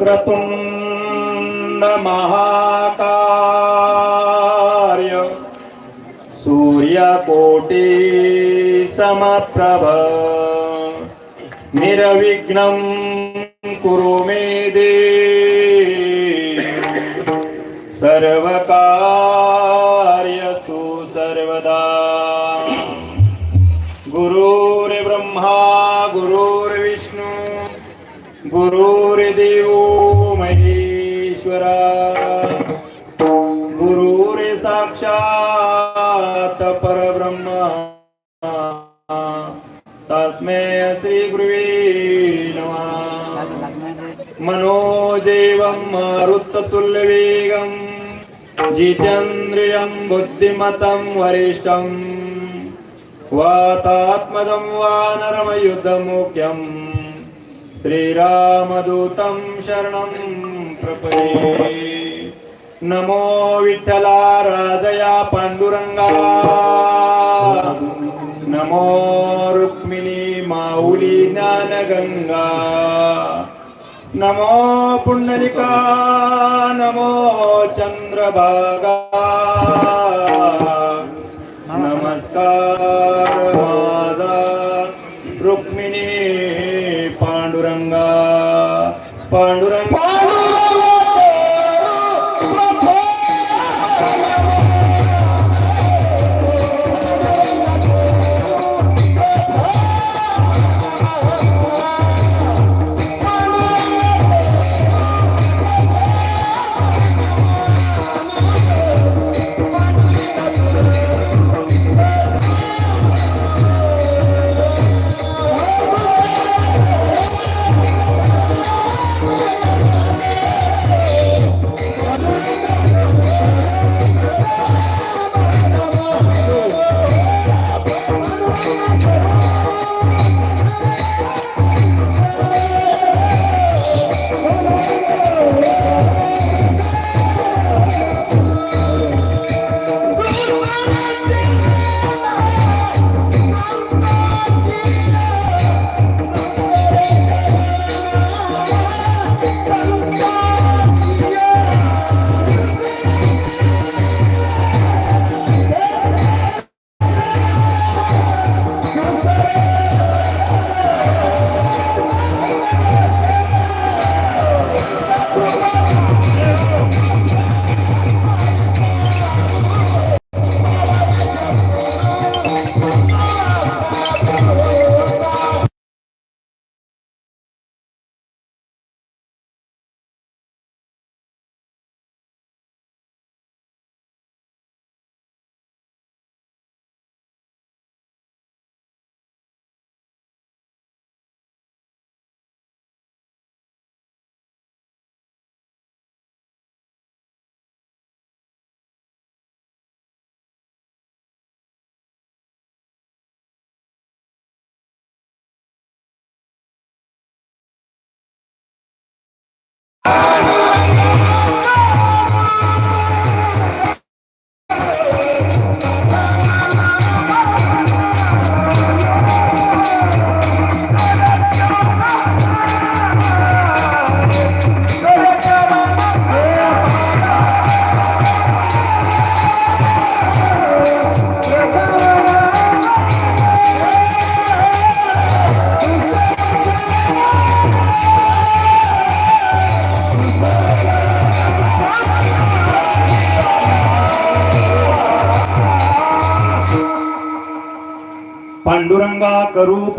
वक्रतुण्ड महाकार्य सूर्यकोटि समप्रभ निर्विघ्नं कुरु मे दे सर्वकार्यसु सर्वदा। गुरुर्ब्रह्मा गुरुर्विष्णु गुरुर्देव गुरुरे साक्षात परब्रह्म। तस्मै श्री गुरुवे नमः। मनोजेवं मारुततुल्यवेगं जितेन्द्रियं बुद्धिमतं वरिष्ठम्। वातात्मजं वानरमयुद्धमुख्यम् श्रीरामदूतं शरणं प्रपदे। नमो विठ्ठला राजया पाण्डुरङ्गा नमो रुक्मिणी माऊली ज्ञानगंगा. नमो पुण्डलिका नमो चंद्रभागा.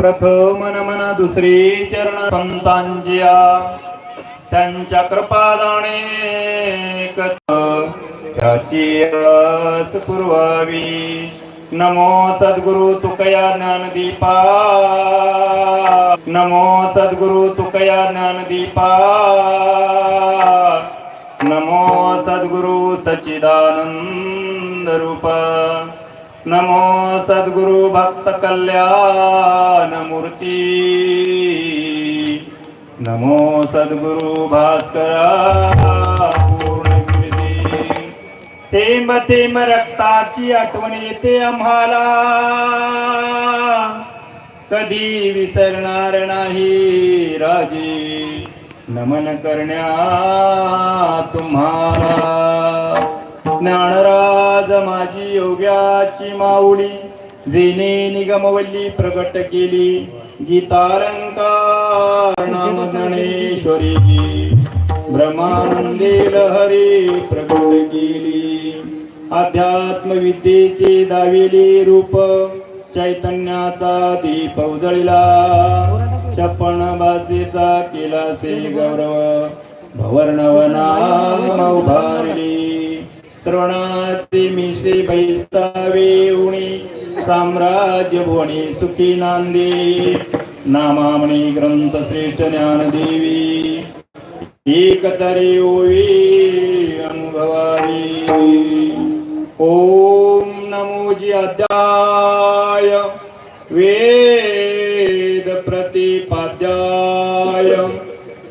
प्रथम नमन दुसरी चरण संतांजिया. त्यांच्या कृपादाने त्याची पुरवावी. नमो सद्गुरु तुकया ज्ञानदीपा. नमो सद्गुरु तुकया ज्ञानदीपा. नमो सद्गुरु सच्चिदानंद रूपा. नमो सद्गुरु भक्त कल्याण मूर्ती। नमो सद्गुरु भास्करा पूर्णकीर्ती थेंब थेंब रक्ताची आठवण येते आम्हाला। कधी विसरणार नाही राजे। नमन करण्या तुम्हाला। ज्ञानराज माझी योग्याची माऊली जेने निगमवल्ली प्रगट केली. गीतालंकार नाम गणेश्वरी ब्रह्मानंदे लहरी प्रगट केली. अध्यात्मविद्येचे दाविले रूप चैतन्याचा दीप उजळला. छप्पन बाजेचा केला से गौरव भवर्णवना उभारली. श्रवणाचे मिसे बैसावे उणी साम्राज्य भुवनी सुखी नांदी नामामणी ग्रंथ श्रेष्ठ ज्ञानदेवी। एक तरी ओवी अनुभवावी। ओम नमोजी अध्याय वेद प्रतिपाद्याय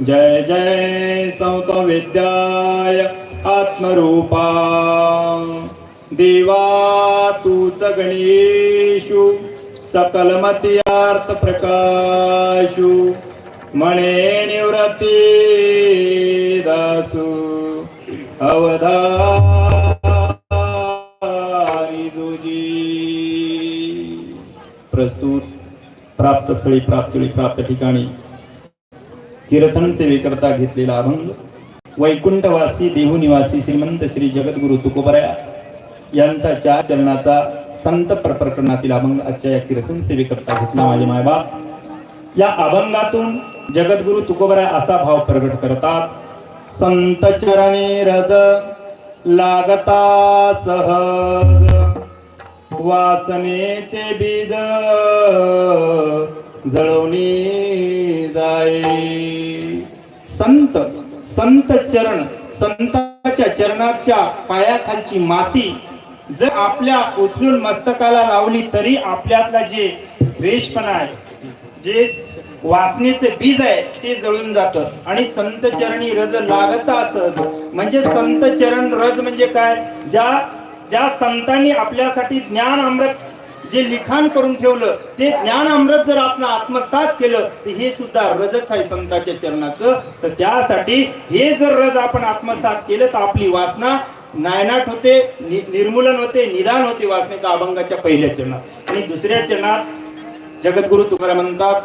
जय जय संत विद्याय आत्मरूपा। देवा तूच गणेशु सकलमती प्रकाशु मणे निवृत्ती दासु। अवधारी तुझी प्रस्तुत प्राप्त स्थळी प्राप्त प्राप्त ठिकाणी कीर्तन सेवेकरता घेतलेला अभंग वैकुंठवासी देहू निवासी श्रीमंत श्री जगद्गुरु तुकोबराया यांचा चार चरणाचा संत प्रकरणातील अभंग आजच्या या कीर्तन सेवेकरता घेतला माझे मायबाप. या अभंगातून जगद्गुरु तुकोबराया असा भाव प्रगट करतात संत चरणे रज लागता सहज वासनेचे बीज जळवणी जाई. संत संत चरण संताच्या चरणाच्या पायाखालची माती जर आपल्या उचलून मस्तकाला लावली तरी आपल्यातला जे द्वेषपणा आहे जे वासनेचे बीज आहे ते जळून जातं. आणि संत चरणी रज लागता असत. म्हणजे संत चरण रज म्हणजे काय? ज्या ज्या संतांनी आपल्यासाठी ज्ञान अमृत जे लिखाण करून ठेवलं ते ज्ञान अमृत जर आपण आत्मसात केलं तर हे सुद्धा रजच आहे संतांच्या चरणाचं. तर त्यासाठी हे जर रज आपण आत्मसात केलं तर आपली वासना नायनाट होते नि- निर्मूलन होते निदान होते वासनेच्या अभंगाच्या पहिल्या चरणात. आणि दुसऱ्या चरणात जगद्गुरु तुम्हाला म्हणतात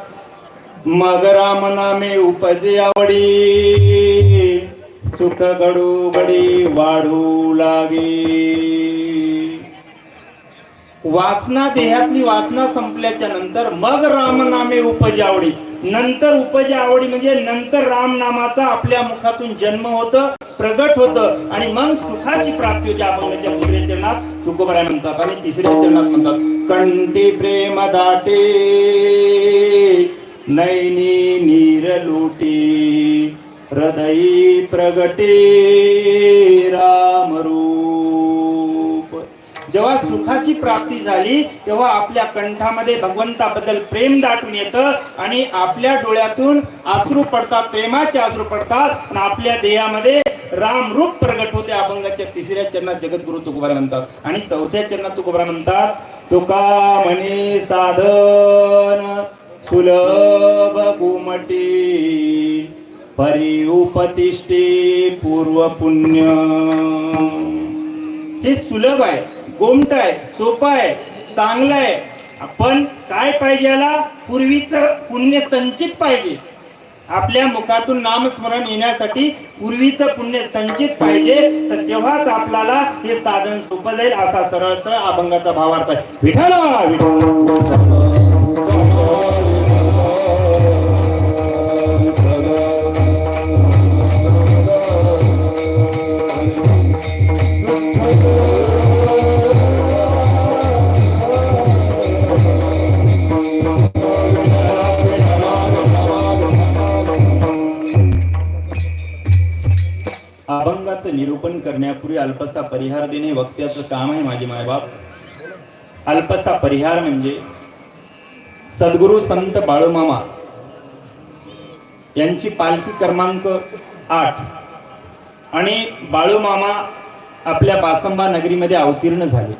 मग राम नामे उपजे आवडी सुख गडू गडी वाढू लागे. वासना देहातली वासना संपल्याच्या नंतर मग रामनामे उपजावडी आवडी. नंतर उपजावडी आवडी म्हणजे नंतर रामनामाचा आपल्या मुखातून जन्म होत प्रगट होत आणि मग सुखाची प्राप्ती होती. अभंगाच्या दुसऱ्या चरणात तुकोबऱ्या म्हणतात आणि तिसऱ्या चरणात म्हणतात कंठी प्रेम दाटे नैनी नीर लोटे हृदयी प्रगटे रामरू जेव्हा सुखाची प्राप्ती झाली तेव्हा आपल्या कंठामध्ये भगवंताबद्दल प्रेम दाटून येतं आणि आपल्या डोळ्यातून आश्रू पडतात प्रेमाचे आश्रू पडतात आणि आपल्या देहामध्ये राम रूप प्रगट होते अभंगाच्या तिसऱ्या चरणात जगद्गुरु तुकोबारा म्हणतात. आणि चौथ्या चरणात तुकोबारा म्हणतात तुका म्हणे साधन सुलभ गुमटी परी उपतिष्ठे पूर्व पुण्य. हे सुलभ आहे. गोमट आहे सोपं आहे चांगलं आहे. आपण काय पाहिजे याला? पूर्वीच पुण्य संचित पाहिजे. आपल्या मुखातून नामस्मरण येण्यासाठी पूर्वीचं पुण्य संचित पाहिजे. तर तेव्हाच आपल्याला हे साधन सोपं जाईल असा सरळ सरळ अभंगाचा भावार्थ आहे. विठाला विठाला निरूपण करण्यापूर्वी अल्पसा परिहार देणे वक्त्याचं काम आहे माझे मायबाप. अल्पसा परिहार म्हणजे सद्गुरू संत बाळूमामा यांची पालखी क्रमांक आठ आणि बाळूमामा आपल्या बासंबा नगरीमध्ये अवतीर्ण झाले.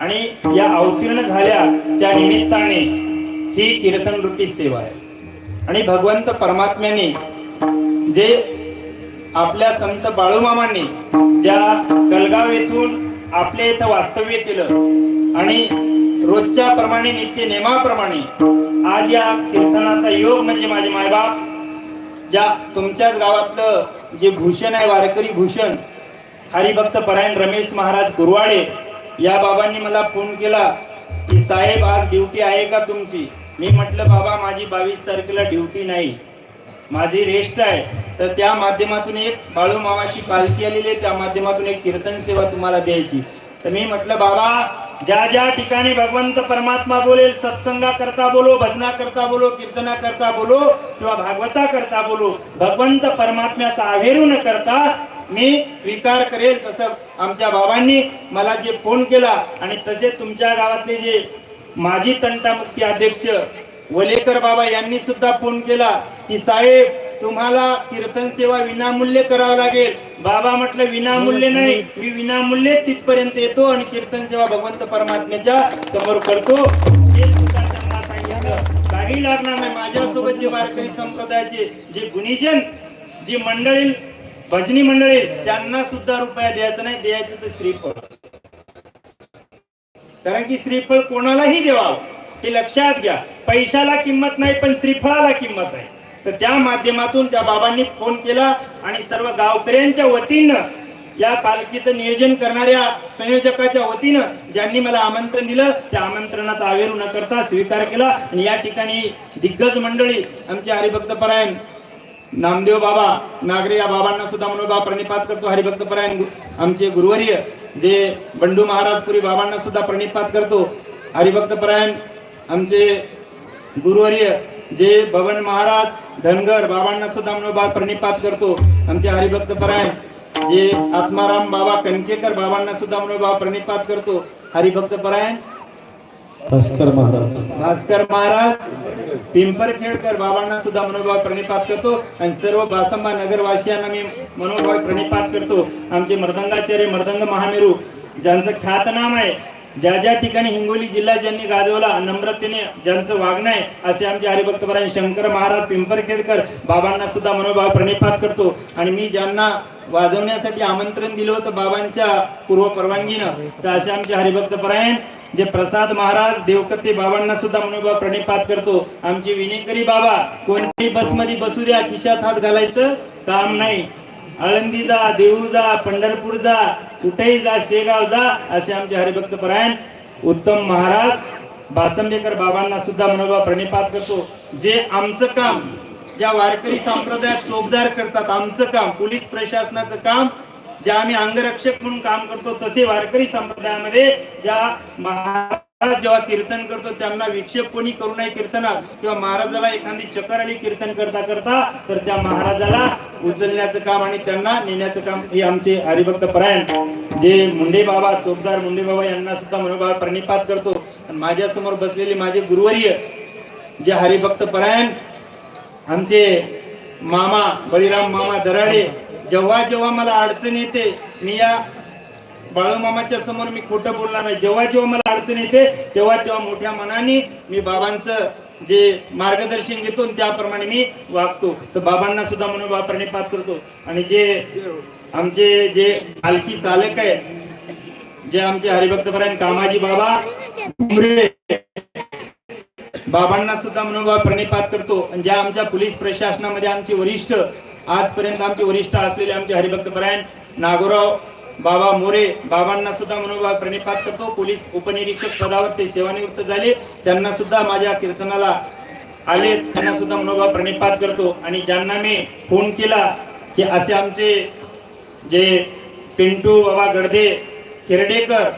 आणि या अवतीर्ण झाल्याच्या निमित्ताने ही कीर्तन रूपी सेवा आहे. आणि भगवंत परमात्म्याने जे आपल्या संत बाळूमामांनी ज्या कलगाव येथून आपल्या इथं वास्तव्य केलं आणि रोजच्या प्रमाणे नित्य नेमाप्रमाणे आज या कीर्तनाचा योग म्हणजे माझे मायबाप ज्या तुमच्याच गावातलं जे भूषण आहे वारकरी भूषण हरिभक्त परायण रमेश महाराज कुरवाडे या बाबांनी मला फोन केला की साहेब आज ड्युटी आहे का तुमची? मी म्हटलं बाबा माझी बावीस तारखेला ड्युटी नाही. माझी रेस्ट आहे. तर त्या माध्यमातून एक बाळू मामाची पालखी आलेली आहे. त्या माध्यमातून एक कीर्तन सेवा तुम्हाला द्यायची. तर मी म्हटलं बाबा ज्या ज्या ठिकाणी भगवंत परमात्मा बोलेल सत्संगा करता बोलो भजना करता बोलो कीर्तना करता बोलो किंवा भागवता करता बोलो भगवंत परमात्म्याचा आवेरू न करता मी स्वीकार करेल. तसं आमच्या बाबांनी मला जे फोन केला आणि तसे तुमच्या गावातले जे माजी तंटामुक्ती अध्यक्ष वलेकर बाबा यांनी सुद्धा फोन केला की साहेब तुम्हाला कीर्तन सेवा विनामूल्य करावं लागेल. बाबा म्हटलं विनामूल्य नाही. मी विनामूल्य तिथपर्यंत येतो आणि कीर्तन सेवा भगवंत परमात्म्याच्या समोर करतो. हे काही लागणार नाही. माझ्यासोबत जे वारकरी संप्रदायाचे जे गुणीजन जी मंडळी भजनी मंडळी त्यांना सुद्धा रुपया द्यायचा नाही. द्यायचं तर श्रीफळ. कारण की श्रीफळ कोणालाही देवावं. हे लक्षात घ्या. पैशाला किंमत नाही पण श्रीफळाला किंमत आहे. तर त्या माध्यमातून त्या बाबांनी फोन केला आणि सर्व गावकऱ्यांच्या वतीनं या पालखीचं नियोजन करणाऱ्या संयोजकाच्या वतीनं ज्यांनी मला आमंत्रण दिलं त्या आमंत्रणाचा आवेरू न करता स्वीकार केला. आणि या ठिकाणी दिग्गज मंडळी आमचे हरिभक्त परायण नामदेव बाबा नागरे या बाबांना सुद्धा मनोबा प्रणिपात करतो. हरिभक्त परायण आमचे गुरुवर्य जे बंडू महाराजपुरी बाबांना सुद्धा प्रणिपात करतो. हरिभक्त परायण आमचे गुरुवर्य जे भवन महाराज धनगर बाबांना सुद्धा मनोबा प्रणिपात करतो. आमचे हरिभक्त परायण जे आत्माराम बाबा कणकेकर बाबांना सुद्धा मनोबा प्रणिपात करतो. हरिभक्त परायण भास्कर महाराज. भास्कर महाराज पिंपरखेडकर बाबांना सुद्धा मनोभाव प्रणिपात करतो. आणि सर्व बासंबा नगरवासियांना मी मनोभाव प्रणिपात करतो. आमचे मर्दंगाचार्य मर्दंग महामेरू ज्यांचं ख्यातनाम आहे ज्या ज्या ठिकाणी हिंगोली जिल्हा ज्यांनी गाजवला नम्रतेने ज्यांचं वागणं आहे असे आमचे हरिभक्तपरायण शंकर महाराज पिंपरखेडकर बाबांना सुद्धा मनोभाव प्रणिपात करतो. आणि मी ज्यांना वाजवण्यासाठी आमंत्रण दिलं होतं बाबांच्या पूर्व परवानगीनं तर असे आमचे हरिभक्तपरायण जे प्रसाद महाराज देवकते बाबांना सुद्धा मनोभाव प्रणिपात करतो. आमचे विनेकरी बाबा कोणत्याही बसमध्ये बसू द्या खिशात हात घालायचं काम नाही. आळंदी जा देऊ जा पंढरपूर जा कुठेही जा शेगाव जा असे आमचे हरिभक्त परायण उत्तम महाराज बासंबेकर बाबांना सुद्धा मनोभाव प्रणिपात करतो. जे आमचं काम ज्या वारकरी संप्रदायात चोपदार करतात आमचं काम पोलीस प्रशासनाचं काम जे आम्ही अंगरक्षक म्हणून काम करतो तसे वारकरी संप्रदायामध्ये ज्या महाराज जेव्हा कीर्तन करतो त्यांना विक्षेप कोणी करू नये कीर्तनात. किंवा महाराजाला एखादी चक्कर आली कीर्तन करता करता तर त्या महाराजाला उचलण्याचं काम आणि त्यांना नेण्याचं काम हे आमचे हरिभक्त परायण. जे मुंडे बाबा चोपदार मुंडे बाबा यांना सुद्धा मनोभाव प्रणिपात करतो. आणि बसलेले माझे गुरुवर्य जे हरिभक्त परायण आमचे मामा बळीराम मामा दराडे जेव्हा जेव्हा मला अडचण येते मी या बाळूमामाच्या समोर मी खोटं बोलणार नाही. जेव्हा जेव्हा मला अडचण येते तेव्हा तेव्हा मोठ्या मनाने मी बाबांचं जे मार्गदर्शन घेतो त्याप्रमाणे मी वागतो. तर बाबांना सुद्धा मनोभाव प्रणिपात करतो. आणि जे आमचे जे पालखी चालक आहेत जे आमचे हरिभक्तपरायण कामाजी बाबा बाबांना सुद्धा मनोभाव प्रणिपात करतो. आणि ज्या आमच्या पोलीस प्रशासनामध्ये आमचे वरिष्ठ आजपर्यंत आमचे वरिष्ठ असलेले आमचे हरिभक्त परायण नागोराव बाबा मोरे बाबांना सुद्धा मनोभाव प्रणिपात करतो. पोलीस उपनिरीक्षक पदावर ते सेवानिवृत्त झाले. त्यांना सुद्धा माझ्या कीर्तनाला आले. त्यांना सुद्धा मनोभाव प्रणिपात करतो. आणि ज्यांना मी फोन केला की असे आमचे जे पिंटू बाबा गडदे खेरडेकर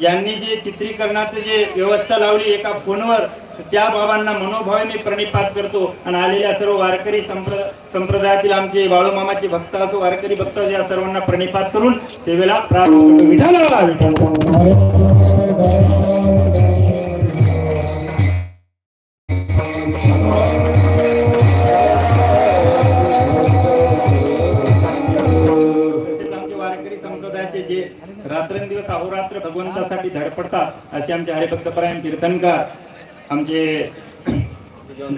यांनी जे चित्रीकरणाचं जे व्यवस्था लावली एका फोनवर त्या बाबांना मनोभावे मी प्रणिपात करतो. आणि आलेल्या सर्व वारकरी संप्र संप्रदायातील आमचे बाळूमामाचे भक्त असो वारकरी भक्त या सर्वांना प्रणिपात करून सेवेला प्राप्त विठाला तसेच आमचे वारकरी संप्रदायाचे जे रात्रंदिवस अहोरात्र भगवंतासाठी धडपडतात असे आमचे हरिभक्तपरायण कीर्तनकार आमचे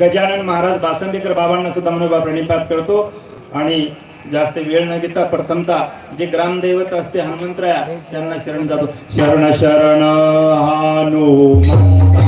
गजानन महाराज बासंबीकर बाबांना सुद्धा मनोबा प्रणिपात करतो. आणि जास्त वेळ न घेता प्रथमता जे ग्रामदैवत असते हनुमंतराया त्यांना शरण जातो. शरण शरण शरण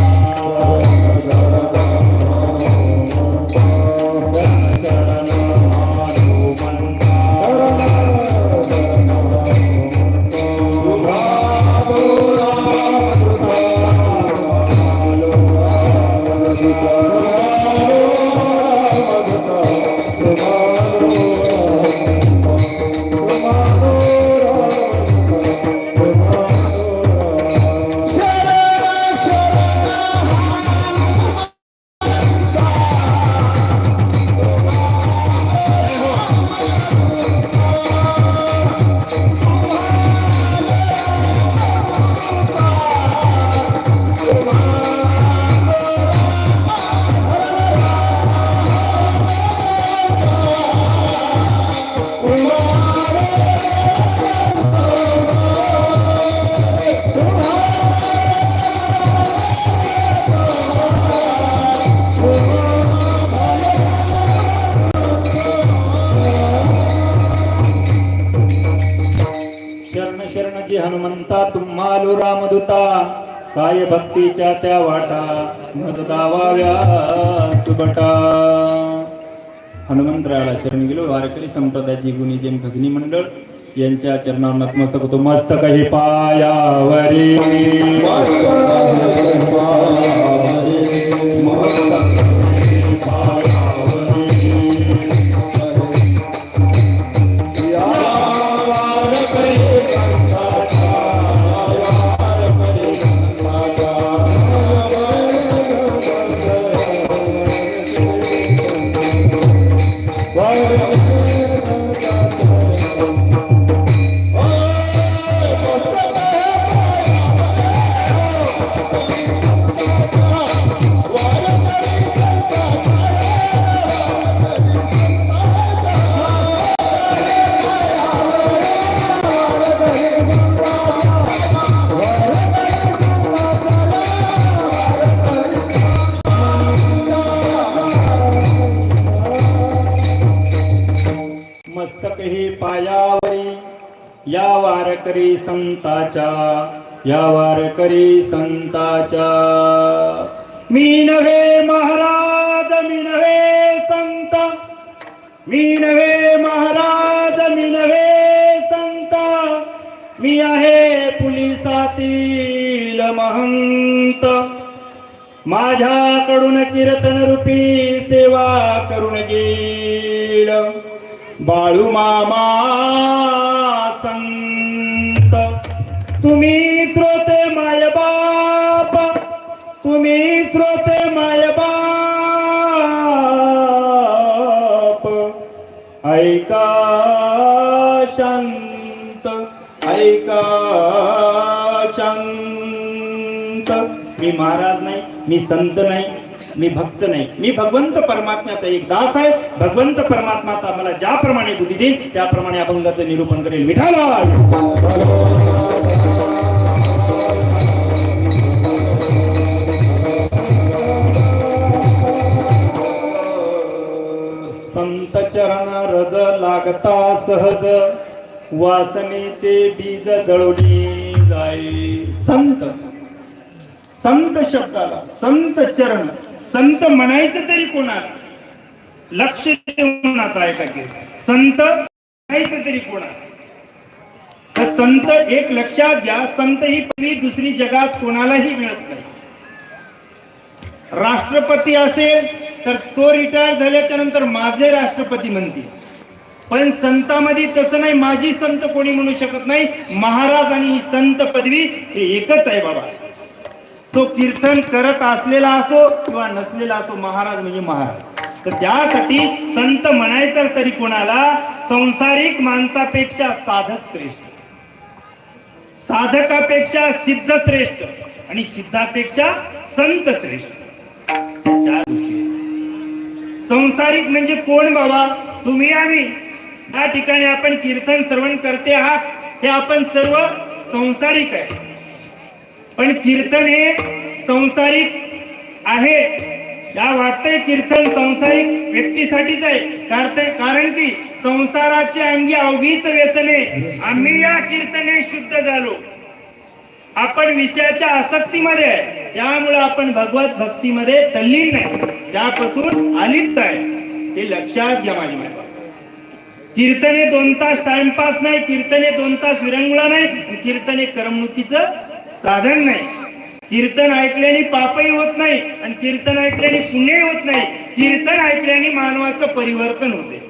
काय भक्तीच्या त्या वाटा मज दावाव्या सुबटा. हनुमंतरायाला शरण गेलो. वारकरी संप्रदायाची गुणी जैन भजनी मंडळ यांच्या चरणावर नतमस्तक होतो. मस्तक हे पायावरी हे पायावरी या वारकरी संताच्या या वारकरी संताच्या. मी नव्हे महाराज मी नव्हे संत. मी नव्हे महाराज मी नव्हे संत. मी आहे पुलिसातील महंत. माझ्याकडून कीर्तन रूपी सेवा करून गेल. बाळू मामा संत. तुम्ही श्रोते माय बाप. तुम्ही श्रोते माय बाप. ऐका शांत ऐका शांत. मी महाराज नाही मी संत नाही मी भक्त नाही. मी भगवंत परमात्म्याचा एक दास आहे. भगवंत परमात्मा आता मला ज्याप्रमाणे बुद्धी देईल त्याप्रमाणे अभंगाचं निरूपण करेल. विठाला संत चरण रज लागता सहज वासनेचे बीज जळवली जाई. संत. संत शब्दाला संत चरण संत म्हणायचं तरी कोणाला? लक्ष देऊन आता ऐका की संत तरी कोणा तर संत एक लक्षात घ्या संत ही पदवी दुसरी जगात कोणालाही मिळत नाही. राष्ट्रपती असेल तर तो रिटायर झाल्याच्यानंतर माझे राष्ट्रपती म्हणतील. पण संतामध्ये तसं नाही माझी संत कोणी म्हणू शकत नाही. महाराज आणि ही संत पदवी हे एकच आहे बाबा. तो कीर्तन करत असलेला असो किंवा नसलेला असो महाराज म्हणजे महाराज. तर त्यासाठी संत म्हणायचं तरी कोणाला संसारिक माणसापेक्षा साधक श्रेष्ठ. साधकापेक्षा सिद्ध श्रेष्ठ आणि सिद्धापेक्षा संत श्रेष्ठ. चार दिवशी संसारिक म्हणजे कोण बाबा? तुम्ही आम्ही. या ठिकाणी आपण कीर्तन श्रवण करते आहात. हे आपण सर्व संसारिक आहे. पण कीर्तन हे संसारिक आहे. या वाटतंय कीर्तन संसारिक व्यक्तीसाठीच आहे. कारण कारण की संसाराची अंगी अवघीच व्यसने. आम्ही या कीर्तने शुद्ध झालो. आपण विषयाच्या आसक्तीमध्ये आहे. त्यामुळे आपण भगवत भक्तीमध्ये तल्लीन नाही. त्यापासून अलिप्त आहे. हे लक्षात घ्या माझी माहिती कीर्तने दोन तास टाइमपास नाही. कीर्तने दोन तास विरंगुळा नाही. कीर्तने करमणुकीचं साधन नाही. कीर्तन ऐकल्याने पापही होत नाही आणि कीर्तन ऐकल्याने पुण्यही होत नाही. कीर्तन ऐकल्याने मानवाचं परिवर्तन होते.